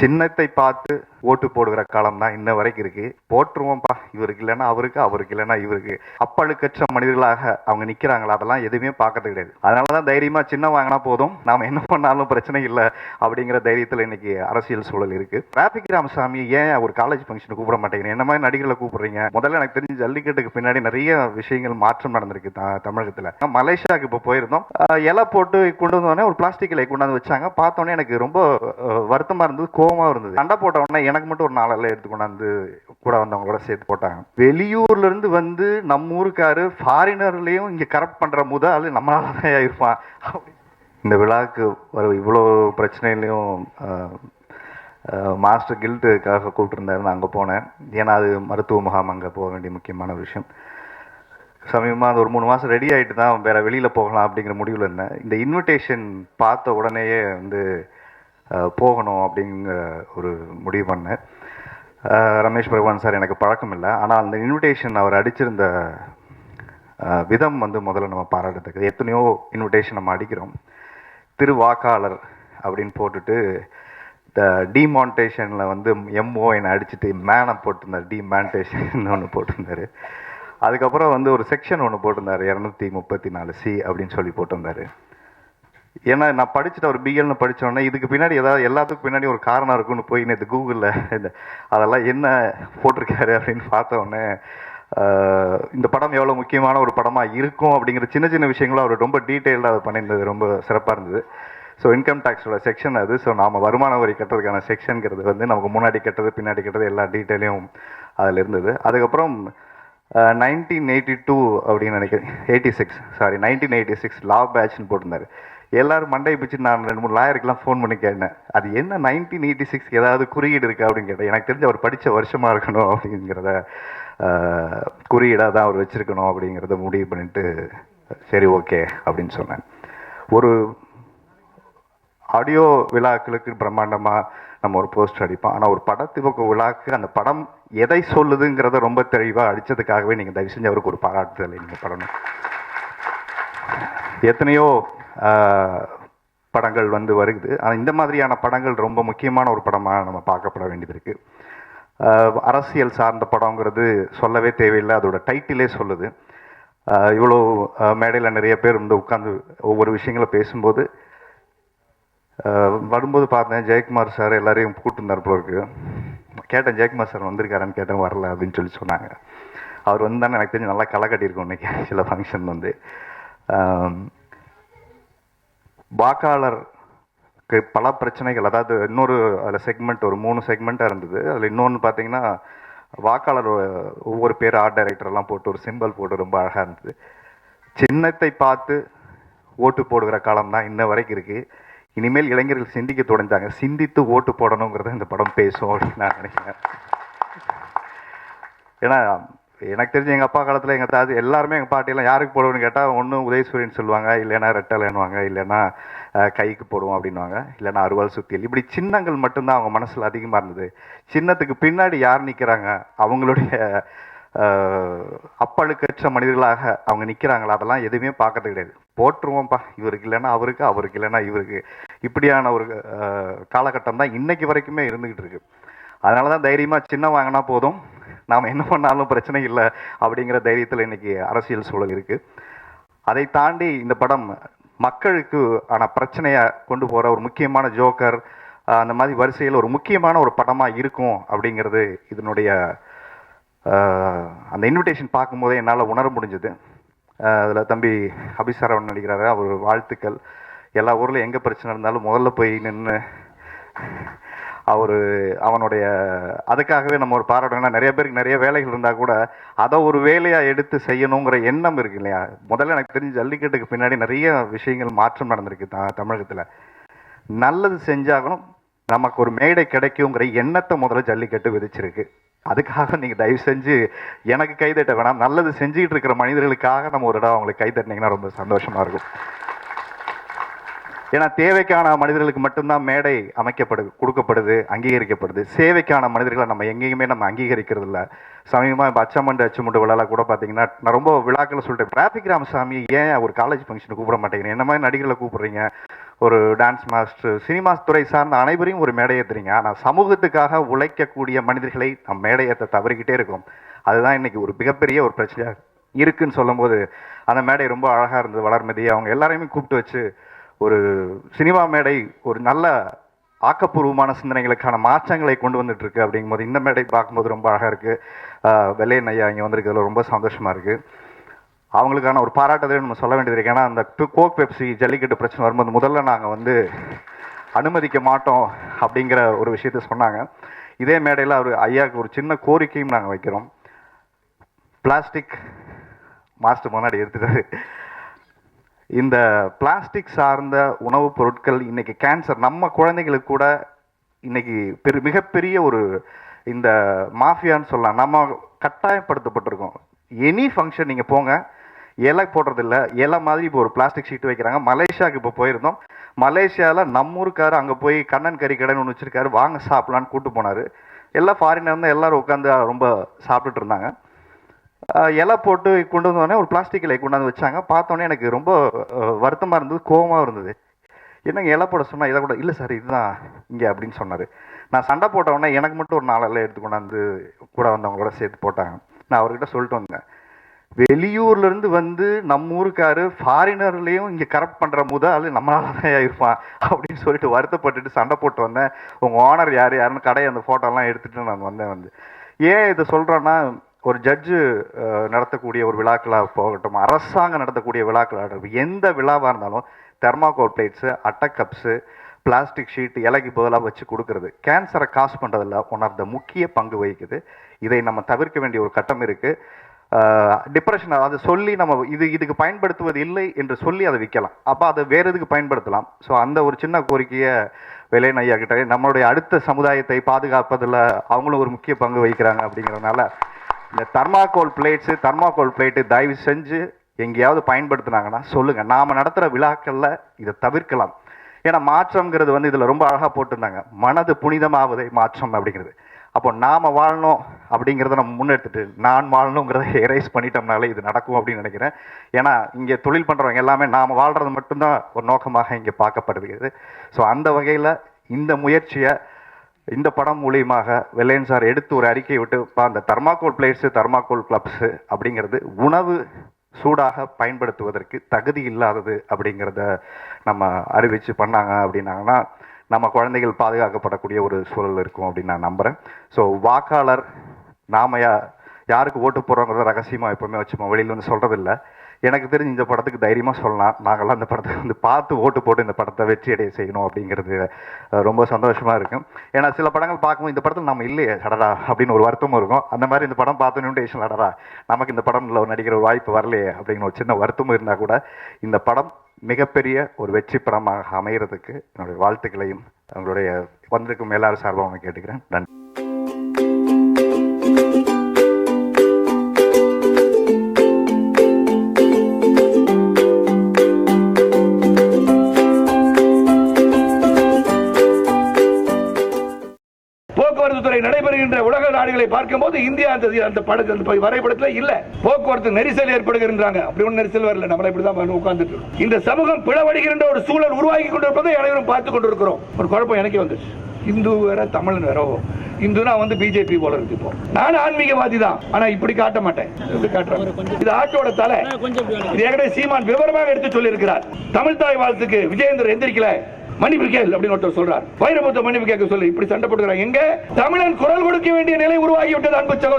சின்னத்தை பார்த்து ஓட்டு போடுகிற காலம் தான் இன்ன வரைக்கும் இருக்கு. போட்டுருவோம்ப்பா இவருக்கு இல்லைன்னா அவருக்கு அவருக்கு இல்லைன்னா இவருக்கு. அப்பழுக்கற்ற மனிதர்களாக அவங்க நிற்கிறாங்களா அதெல்லாம் எதுவுமே பார்க்கறது கிடையாது. அதனால தான் தைரியமா சின்ன வாங்கினா போதும். நாம் என்ன பண்ணாலும் பிரச்சனை இல்லை அப்படிங்கிற தைரியத்தில் இன்னைக்கு அரசியல் சூழல் இருக்கு. டிராபிக் ராமசாமி ஏன் ஒரு காலேஜ் ஃபங்க்ஷனுக்கு கூப்பிட மாட்டேங்கிறீங்க என்ன மாதிரி நடிகர்களை கூப்பிடுறீங்க? முதல்ல எனக்கு தெரிஞ்சு ஜல்லிக்கட்டுக்கு பின்னாடி நிறைய விஷயங்கள் மாற்றம் நடந்திருக்கு தமிழகத்தில். மலேசியாவுக்கு இப்போ போயிருந்தோம். இலை போட்டு கொண்டு வந்தோடனே ஒரு பிளாஸ்டிக் இலை கொண்டாந்து வச்சாங்க. பார்த்தோன்னே எனக்கு ரொம்ப வருத்தமாக இருந்தது. கோபமாக இருந்தது. சண்டை போட்ட உடனே எனக்கு மட்டும் ஒரு நாலெல்லாம் எடுத்து கொண்டாந்து கூட வந்தவங்களோட சேர்த்து போட்டாங்க. வெளியூர்லேருந்து வந்து நம்ம ஊருக்காரு ஃபாரினர்லேயும் இங்கே கரெக்ட் பண்ணுற முத நம்மளால தான் இருப்பான். இந்த விழாவுக்கு வர இவ்வளோ பிரச்சனையிலையும் மாஸ்டர் கில்ட்டுக்காக கூப்பிட்டுருந்தாரு நான் அங்கே போனேன். ஏன்னா அது மருத்துவ முகாம் அங்கே போக வேண்டிய முக்கியமான விஷயம். சமீபமாக அது ஒரு மூணு மாதம் ரெடி ஆகிட்டு தான் வேறு வெளியில் போகலாம் அப்படிங்கிற முடிவில் இருந்தேன். இந்த இன்விடேஷன் பார்த்த உடனேயே வந்து போகணும் அப்படிங்கிற ஒரு முடிவு பண்ணேன். ரமேஷ் பகவான் சார் எனக்கு பழக்கம் இல்லை. ஆனால் அந்த இன்விடேஷன் அவர் அடிச்சிருந்த விதம் வந்து முதல்ல நம்ம பாராட்டுறதுக்கு. எத்தனையோ இன்விடேஷன் நம்ம அடிக்கிறோம். திருவாக்காளர் அப்படின்னு போட்டுட்டு இந்த டிமான்டேஷனில் வந்து எம்ஓ என்னை அடிச்சுட்டு மேனை போட்டிருந்தார். டிமான்டேஷன் ஒன்று போட்டிருந்தார். அதுக்கப்புறம் வந்து ஒரு செக்ஷன் ஒன்று போட்டிருந்தார். இரநூத்தி முப்பத்தி நாலு சி அப்படின்னு சொல்லி போட்டிருந்தாரு. ஏன்னா நான் படிச்சுட்டு ஒரு பிஎல்னு படித்தோடனே இதுக்கு பின்னாடி ஏதாவது எல்லாத்துக்கும் பின்னாடி ஒரு காரணம் இருக்குன்னு போய் நேற்று கூகுளில் இந்த அதெல்லாம் என்ன போட்டிருக்காரு அப்படின்னு பார்த்தோடனே இந்த படம் எவ்வளோ முக்கியமான ஒரு படமாக இருக்கும் அப்படிங்கிற சின்ன சின்ன விஷயங்களும் அவர் ரொம்ப டீட்டெயில்டாக அதை பண்ணியிருந்தது ரொம்ப சிறப்பாக இருந்தது. ஸோ இன்கம் டேக்ஸோட செக்ஷன் அது. ஸோ நாம் வருமான வரி கட்டுறதுக்கான செக்ஷனுங்கிறது வந்து நமக்கு முன்னாடி கட்டது பின்னாடி கட்டுறது எல்லா டீட்டெயிலையும் அதில் இருந்தது. அதுக்கப்புறம் நைன்டீன் எயிட்டி டூ அப்படின்னு நினைக்கிறேன் eighty six sorry nineteen eighty six law பேட்ச்னு போட்டிருந்தாரு. எல்லாரும் மண்டையை பிடிச்சி நான் ரெண்டு மூணு லாயருக்கெல்லாம் ஃபோன் பண்ணி கேட்டேன். அது என்ன நைன்டீன் எயிட்டி சிக்ஸ் ஏதாவது குறியீடு இருக்குது அப்படின்னு கேட்டேன். எனக்கு தெரிஞ்சு அவர் படித்த வருஷமாக இருக்கணும் அப்படிங்கிறத குறியீடாக தான் அவர் வச்சுருக்கணும் அப்படிங்கிறத முடிவு பண்ணிட்டு சரி ஓகே அப்படின்னு சொன்னேன். ஒரு ஆடியோ விழாக்களுக்கு பிரம்மாண்டமாக நம்ம ஒரு போஸ்டர் அடிப்போம். ஆனால் ஒரு படத்துக்கு விழாக்கு அந்த படம் எதை சொல்லுதுங்கிறத ரொம்ப தெளிவாக அடித்ததுக்காகவே நீங்கள் தயவு செஞ்சு அவருக்கு ஒரு பாராட்டுதலை நீங்கள் படணும். எத்தனையோ படங்கள் வந்து வருகுது. ஆனால் இந்த மாதிரியான படங்கள் ரொம்ப முக்கியமான ஒரு படமாக நம்ம பார்க்கப்பட வேண்டியது இருக்குது அரசியல் சார்ந்த படங்கிறது சொல்லவே தேவையில்லை. அதோட டைட்டிலே சொல்லுது. இவ்வளோ மேடையில் நிறைய பேர் வந்து உட்காந்து ஒவ்வொரு விஷயங்களை பேசும்போது வரும்போது பார்த்தேன் ஜெயக்குமார் சார் எல்லாரையும் கூட்டிருந்தார் போல இருக்கு. கேட்டேன் ஜெயக்குமார் சார் வந்திருக்காரான்னு கேட்டேன் வரல அப்படின்னு சொல்லி சொன்னாங்க. அவர் வந்தானே எனக்கு தெரிஞ்சு நல்லா களை கட்டியிருக்கோம் இன்னைக்கு சில ஃபங்க்ஷன் வந்து. வாக்காளருக்கு பல பிரச்சனைகள் அதாவது இன்னொரு அதில் செக்மெண்ட் ஒரு மூணு செக்மெண்ட்டாக இருந்தது. அதில் இன்னொன்று பார்த்தீங்கன்னா வாக்காளர் ஒவ்வொரு பேர் ஆர்ட் டைரக்டர் எல்லாம் போட்டு ஒரு சிம்பிள் போட்டு ரொம்ப அழகாக இருந்தது. சின்னத்தை பார்த்து ஓட்டு போடுகிற காலம் தான் இன்ன வரைக்கும் இருக்குது இனிமேல் இளைஞர்கள் சிந்திக்க தொடங்கிட்டாங்க சிந்தித்து ஓட்டு போடணுங்கிறத இந்த படம் பேசும் அப்படின்னு நான் நினைக்கிறேன். ஏன்னா எனக்கு தெரிஞ்ச எங்கள் அப்பா காலத்தில் எங்கள் தாது எல்லாருமே எங்கள் பாட்டிலாம் யாருக்கு போடுவோம்னு கேட்டால் ஒன்று உதயசூரியன் சொல்லுவாங்க இல்லைன்னா ரெட்டலைன்னுவாங்க இல்லைன்னா கைக்கு போடுவோம் அப்படின்வாங்க இல்லைன்னா அருவாள் சுத்தியல். இப்படி சின்னங்கள் மட்டும்தான் அவங்க மனசில் அதிகமாக இருந்தது. சின்னத்துக்கு பின்னாடி யார் நிற்கிறாங்க அவங்களுடைய அப்பழுக்கற்ற மனிதர்களாக அவங்க நிற்கிறாங்களா அதெல்லாம் எதுவுமே பார்க்கறது கிடையாது. போட்டுருவோம்ப்பா இவருக்கு இல்லைன்னா அவருக்கு அவருக்கு இல்லைன்னா இவருக்கு. இப்படியான ஒரு காலகட்டம் தான் இன்னைக்கு வரைக்குமே இருந்துக்கிட்டு இருக்கு. அதனால தான் தைரியமாக சின்ன வாங்கினா போதும். நாம் என்ன பண்ணாலும் பிரச்சனை இல்லை அப்படிங்கிற தைரியத்தில் இன்னைக்கு அரசியல் சூழல் இருக்குது அதை தாண்டி இந்த படம் மக்களுக்கு ஆன பிரச்சனையை கொண்டு போகிற ஒரு முக்கியமான ஜோக்கர் அந்த மாதிரி வரிசையில் ஒரு முக்கியமான ஒரு படமாக இருக்கும் அப்படிங்கிறது இதனுடைய அந்த இன்விடேஷன் பார்க்கும்போதே என்னால் உணர முடிஞ்சது. அதில் தம்பி அபிசரவன் நடிக்கிறாரு. அவர் வாழ்த்துக்கள். எல்லா ஊரில் எங்கே பிரச்சனை இருந்தாலும் முதல்ல போய் நின்று அவர் அவனுடைய அதுக்காகவே நம்ம ஒரு பாராட்டணும். நிறைய பேருக்கு நிறைய வேலைகள் இருந்தால் கூட அதை ஒரு வேலையாக எடுத்து செய்யணுங்கிற எண்ணம் இருக்கு இல்லையா? முதல்ல எனக்கு தெரிஞ்சு ஜல்லிக்கட்டுக்கு பின்னாடி நிறைய விஷயங்கள் மாற்றம் நடந்திருக்கு த தமிழகத்தில். நல்லது செஞ்சாகணும். நமக்கு ஒரு மேடை கிடைக்குங்கிற எண்ணத்தை முதல்ல ஜல்லிக்கட்டு விதிச்சிருக்கு. அதுக்காக நீங்கள் தயவு செஞ்சு எனக்கு கைதட்ட வேணாம். நல்லது செஞ்சுக்கிட்டு இருக்கிற மனிதர்களுக்காக நம்ம ஒரு இடம் அவங்களுக்கு கை தட்டினீங்கன்னா ரொம்ப சந்தோஷமாக இருக்கும். ஏன்னா தேவைக்கான மனிதர்களுக்கு மட்டும்தான் மேடை அமைக்கப்படுது கொடுக்கப்படுது அங்கீகரிக்கப்படுது. சேவைக்கான மனிதர்களை நம்ம எங்கேயுமே நம்ம அங்கீகரிக்கிறது இல்லை சமீபமாக இப்போ அச்சமண்டு அச்சமண்டு விழாலாம் கூட பார்த்தீங்கன்னா நான் ரொம்ப விழாக்களை சொல்லிட்டேன். டிராஃபிக் ராமசாமி ஏன் ஒரு காலேஜ் ஃபங்க்ஷனுக்கு கூப்பிட மாட்டேங்கிறேன் என்ன மாதிரி நடிகர்களை கூப்பிட்றீங்க? ஒரு டான்ஸ் மாஸ்டர் சினிமா துறை சார்ந்த அனைவரையும் ஒரு மேடையேற்றுறீங்க ஆனால் சமூகத்துக்காக உழைக்கக்கூடிய மனிதர்களை நம்ம மேடையேற்ற தவறிக்கிட்டே இருக்கும். அதுதான் இன்னைக்கு ஒரு மிகப்பெரிய ஒரு பிரச்சனையாக இருக்குன்னு சொல்லும்போது அந்த மேடை ரொம்ப அழகாக இருந்தது வளர்மதி. அவங்க எல்லாரையுமே கூப்பிட்டு வச்சு ஒரு சினிமா மேடை ஒரு நல்ல ஆக்கப்பூர்வமான சிந்தனைகளுக்கான மாற்றங்களை கொண்டு வந்துட்டு இருக்கு அப்படிங்கும்போது இந்த மேடை பார்க்கும்போது ரொம்ப அழகாக இருக்குது வெள்ளையன் ஐயா இங்கே வந்திருக்கிறதுல ரொம்ப சந்தோஷமா இருக்கு. அவங்களுக்கான ஒரு பாராட்டுதலே நம்ம சொல்ல வேண்டியது இருக்கு. ஏன்னா அந்த கோக் பெப்சி ஜல்லிக்கட்டு பிரச்சனை வரும்போது முதல்ல நாங்கள் வந்து அனுமதிக்க மாட்டோம் அப்படிங்கிற ஒரு விஷயத்த சொன்னாங்க. இதே மேடையில் அவர் ஐயாவுக்கு ஒரு சின்ன கோரிக்கையும் நாங்கள் வைக்கிறோம். பிளாஸ்டிக் மாஸ்டர் முன்னாடி எடுத்துட்டாரு. இந்த பிளாஸ்டிக் சார்ந்த உணவுப் பொருட்கள் இன்னைக்கு கேன்சர் நம்ம குழந்தைங்களுக்கு கூட இன்னைக்கு பெரு மிகப்பெரிய ஒரு இந்த மாஃபியான்னு சொல்லலாம். நம்ம கட்டாயப்படுத்தப்பட்டிருக்கோம். எனி ஃபங்க்ஷன் நீங்கள் போங்க. இலை போடுறதில்ல. இலை மாதிரி இப்போ ஒரு பிளாஸ்டிக் ஷீட் வைக்கிறாங்க. மலேசியாவுக்கு இப்போ போயிருந்தோம். மலேசியாவில் நம்ம ஊருக்கார் அங்கே போய் கண்ணன் கறி கடைன்னு ஒன்று வச்சுருக்காரு. வாங்க சாப்பிட்லான்னு கூப்பிட்டு போனார். எல்லாம் ஃபாரினர் தான் எல்லோரும் உட்காந்து ரொம்ப சாப்பிட்டுட்டு இருந்தாங்க. இலை போட்டு கொண்டு வந்தோடனே ஒரு பிளாஸ்டிக் இலை கொண்டாந்து வச்சாங்க. பார்த்தோன்னே எனக்கு ரொம்ப வருத்தமாக இருந்தது கோபமாக இருந்தது. என்னங்க இலை போட சொன்னால் இதை கூட இல்லை சார் இதுதான் இங்கே அப்படின்னு சொன்னார். நான் சண்டை போட்ட உடனே எனக்கு மட்டும் ஒரு நாலு இலை எடுத்து கொண்டாந்து கூட வந்தவங்களோட சேர்த்து போட்டாங்க. நான் அவர்கிட்ட சொல்லிட்டு வந்தேன். வெளியூர்லேருந்து வந்து நம்ம ஊருக்காரு ஃபாரினர்லேயும் இங்கே கரெக்ட் பண்ணுற முதல் நம்மளால தான் இருப்பான் அப்படின்னு சொல்லிட்டு வருத்தப்பட்டுட்டு சண்டை போட்டு வந்தேன். உங்கள் ஓனர் யார் யாருன்னு கடையை அந்த ஃபோட்டோலாம் எடுத்துகிட்டு நான் வந்தேன் வந்து. ஏன் இதை சொல்கிறேன்னா ஒரு ஜட்ஜு நடத்தக்கூடிய ஒரு விழாக்களாக போகட்டும் அரசாங்கம் நடத்தக்கூடிய விழாக்களாக எந்த விழாவாக இருந்தாலும் தெர்மாகோல் பிளேட்ஸு அட்டை கப்ஸு பிளாஸ்டிக் ஷீட் இலைக்கு பதிலாக வச்சு கொடுக்கறது. கேன்சரை காசு பண்ணுறதுல ஒன் ஆஃப் த முக்கிய பங்கு வகிக்குது. இதை நம்ம தவிர்க்க வேண்டிய ஒரு கட்டம் இருக்குது டிப்ரெஷன் அதை சொல்லி நம்ம இது இதுக்கு பயன்படுத்துவது இல்லை என்று சொல்லி அதை விற்கலாம். அப்போ அதை வேறு எதுக்கு பயன்படுத்தலாம்? ஸோ அந்த ஒரு சின்ன கோரிக்கையை வெள்ளையன் ஐயா கிட்ட நம்மளுடைய அடுத்த சமுதாயத்தை பாதுகாப்பதில் அவங்களும் ஒரு முக்கிய பங்கு வகிக்கிறாங்க அப்படிங்கிறதுனால இந்த தர்மாகோல் பிளேட்ஸு தர்மாகோல் பிளேட்டு தயவு செஞ்சு எங்கேயாவது பயன்படுத்துனாங்கன்னா சொல்லுங்கள் நாம் நடத்துகிற விழாக்களில் இதை தவிர்க்கலாம். ஏன்னா மாற்றம்ங்கிறது வந்து இதில் ரொம்ப அழகாக போட்டிருந்தாங்க. மனது புனிதமாவதே மாற்றம் அப்படிங்கிறது. அப்போ நாம் வாழணும் அப்படிங்கிறத நம்ம முன்னெடுத்துட்டு நான் வாழணுங்கிறத எரேஸ் பண்ணிட்டோம்னாலே இது நடக்கும் அப்படின்னு நினைக்கிறேன். ஏன்னா இங்கே தொழில் பண்ணுறவங்க எல்லாமே நாம் வாழ்கிறது மட்டும்தான் ஒரு நோக்கமாக இங்கே பார்க்கப்படுகிறது. ஸோ அந்த வகையில் இந்த முயற்சியை இந்த படம் மூலியமாக வெள்ளையன் சார் எடுத்து ஒரு அறிக்கை விட்டு இப்போ அந்த தர்மாக்கோல் பிளேட்ஸு தர்மாக்கோல் கிளப்ஸு அப்படிங்கிறது உணவு சூடாக பயன்படுத்துவதற்கு தகுதி இல்லாதது அப்படிங்கிறத நம்ம அறிவித்து பண்ணாங்க அப்படின்னாங்கன்னா நம்ம குழந்தைகள் பாதுகாக்கப்படக்கூடிய ஒரு சூழல் இருக்கும் அப்படின்னு நான் நம்புகிறேன் ஸோ வாக்காளர் நாம யாருக்கு ஓட்டு போடுறோங்கிறத ரகசியமாக எப்போவுமே வச்சுப்போம். வெளியில் வந்து சொல்றதில்ல. எனக்கு தெரிஞ்சு இந்த படத்துக்கு தைரியமாக சொல்லலாம். நாங்கள்லாம் இந்த படத்தை வந்து பார்த்து ஓட்டு போட்டு இந்த படத்தை வெற்றி அடைய செய்யணும் அப்படிங்கிறது ரொம்ப சந்தோஷமாக இருக்கும். ஏன்னா சில படங்கள் பார்க்கும்போது இந்த படத்தில் நம்ம இல்லையே சடடா அப்படின்னு ஒரு வருத்தமும் இருக்கும். அந்த மாதிரி இந்த படம் பார்த்து நியூடேஷன் அடடா நமக்கு இந்த படம்ல ஒரு நடிக்கிற ஒரு வாய்ப்பு வரலையே அப்படிங்கிற ஒரு சின்ன வருத்தமும் இருந்தால் கூட இந்த படம் மிகப்பெரிய ஒரு வெற்றி படமாக அமைகிறதுக்கு என்னுடைய வாழ்த்துக்களையும் உங்களுடைய வந்திருக்கும் எல்லாரும் சார்பாக கேட்டுக்கிறேன். நன்றி. போக்குவரத்து துறை நடைபெறுகின்ற உலக நாடுகளை பார்க்கும்போது இந்தியா அந்த அந்த படகு அந்த வரைபடத்தில் இல்ல. போக்குவரத்து நெரிசல் ஏற்படுகின்றாங்க அப்படி ஒன்று நெரிசல் வரல. நம்மளை இப்படிதான் உட்கார்ந்துட்டு இந்த சமூகம் பிளவடைகின்ற ஒரு சூழல் உருவாக்கி கொண்டிருப்பதை அனைவரும் பார்த்து கொண்டிருக்கிறோம். ஒரு குழப்பம் எனக்கு வந்துச்சு இந்து வேற தமிழன் வேற. ஓ, இந்துனா வந்து பிஜேபி போல இருக்கு இப்போ. நான் ஆன்மீகவாதி தான். ஆனா இப்படி காட்ட மாட்டேன். இப்படி காட்டுறேன் இது ஆட்டோட தலை. இது ஏற்கனவே சீமான் விவரமாக எடுத்து சொல்லியிருக்கிறார். தமிழ் தாய் வாழ்த்துக்கு விஜயேந்திர எந்திரிக்கல. மன்னிப்பு கேள் அப்படின்னு ஒருத்தர் சொல்றார். வைரமுத்த மன்னிப்பு கேட்க சொல்லு இப்படி சண்டை போட்டுக்கிறாங்க. எங்க? தமிழன் குரல் கொடுக்க வேண்டிய நிலை உருவாகி விட்டது அன்பு